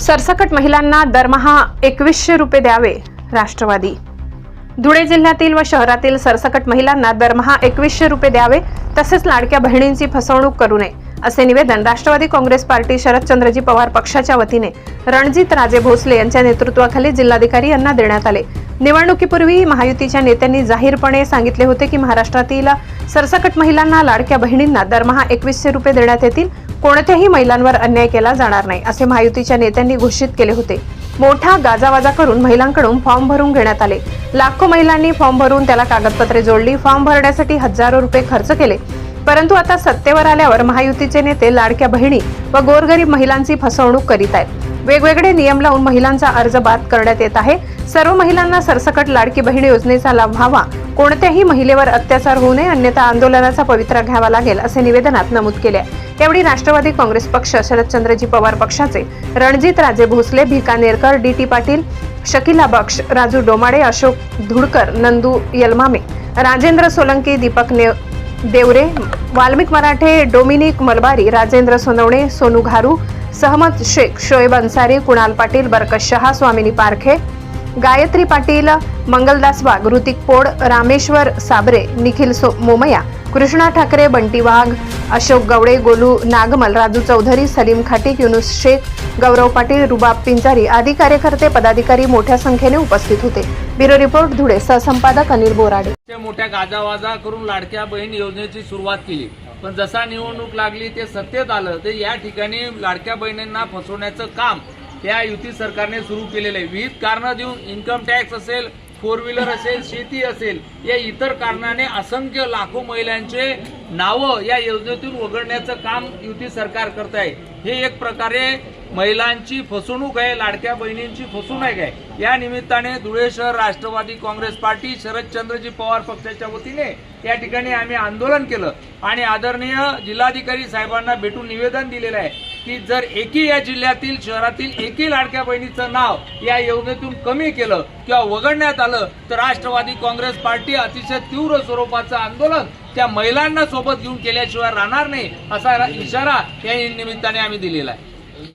सरसकट महिलांना दरमहा एकवीसशे रुपये द्यावे राष्ट्रवादी. धुळे जिल्ह्यातील व शहरातील सरसकट महिलांना दरमहा एकवीसशे रुपये द्यावे तसेच लाडक्या बहिणींची फसवणूक करू नये असे निवेदन राष्ट्रवादी काँग्रेस पार्टी शरदचंद्रजी पवार पक्षाच्या वतीने रणजित राजे भोसले यांच्या नेतृत्वाखाली जिल्हाधिकारी यांना देण्यात आले. निवडणुकीपूर्वी महायुतीच्या नेत्यांनी जाहीरपणे सांगितले होते की महाराष्ट्रातील सरसकट महिलांना लाडक्या बहिणींना दरमहा एकवीसशे रुपये देण्यात येतील कोणत्याही महिलांवर अन्याय केला जाणार नाही असे महायुतीच्या नेत्यांनी घोषित केले होते. मोठा गाजावाजा करून महिलांकडून फॉर्म भरून घेण्यात आले. लाखो महिलांनी फॉर्म भरून त्याला कागदपत्रे जोडली. फॉर्म भरण्यासाठी हजारो रुपये खर्च केले. परंतु आता सत्तेवर आल्यावर महायुतीचे नेते लाडक्या बहिणी व गोरगरीब महिलांची फसवणूक करीत आहेत. वेगवेगळे नियम लावून महिलांचा अर्ज बाद करण्यात येत आहे सर्व महिलांना सरसकट लाडकी बहीण योजनेचा लाभ व्हावा कोणत्याही महिलेवर अत्याचार होऊ नये अन्यथा आंदोलनाचा पवित्रा घ्यावा लागेल असे निवेदनात नमूद केले आहे. यावेळी राष्ट्रवादी काँग्रेस पक्ष शरदचंद्रजी पवार पक्षाचे रणजित राजे भोसले भिकानेरकर डी टी पाटील शकिला बक्ष राजू डोमाडे अशोक धुडकर नंदू यलमामे राजेंद्र सोलंकी दीपक ने देवरे वाल्मिक मराठे डोमिनिक मलबारी राजेंद्र सोनवणे सोनू घारू सहमद शेख शोएब अन्सारी कुणाल पाटील बरकत शहा स्वामिनी पारखे गायत्री पाटील मंगलदास वाघ ऋतिक पोड रामेश्वर साबरे निखिल सो मोमया कृष्णा ठाकरे बंटी वाघ अशोक गवडे गोलू नागमल राजू चौधरी सलीम खाटीक युनुस शेख गौरव पाटील रुबाब पिंजारी आदी कार्यकर्ते पदाधिकारी मोठ्या संख्येने उपस्थित होते. ब्युरो रिपोर्ट धुळे सहसंपादक अनिल बोराडे. मोठ्या गाजावाजा करून लाडक्या बहीण योजनेची सुरुवात केली. पण जसा निवडणूक लागली ते सत्तेत आलं. ते या ठिकाणी लाडक्या बहिणींना फसवण्याचं काम या युती सरकारने सुरू केलेलं आहे. विविध कारणं देऊन इन्कम टॅक्स असेल फोर व्हीलर असेल शेती असेल या इतर कारणाने असंख्य लाखो महिलांचे नावं या योजनेतून वगळण्याचं काम युती सरकार करत आहे हे एक प्रकारे महिलांची फसवणूक आहे लाडक्या बहिणींची फसवणूक आहे. या निमित्ताने धुळे शहर राष्ट्रवादी काँग्रेस पार्टी शरदचंद्रजी पवार पक्षाच्या वतीने या ठिकाणी आम्ही आंदोलन केलं. आणि आदरणीय जिल्हाधिकारी साहेबांना भेटून निवेदन दिलेलं आहे. की जर एकी या जिल्ह्यातील शहरातील एकी लाडक्या बहिणीचं नाव या योजनेतून कमी केलं किंवा वगळण्यात आलं तर राष्ट्रवादी काँग्रेस पार्टी अतिशय तीव्र स्वरूपाचं आंदोलन त्या महिलांना सोबत घेऊन केल्याशिवाय राहणार नाही असा इशारा या निमित्ताने आम्ही दिलेला आहे.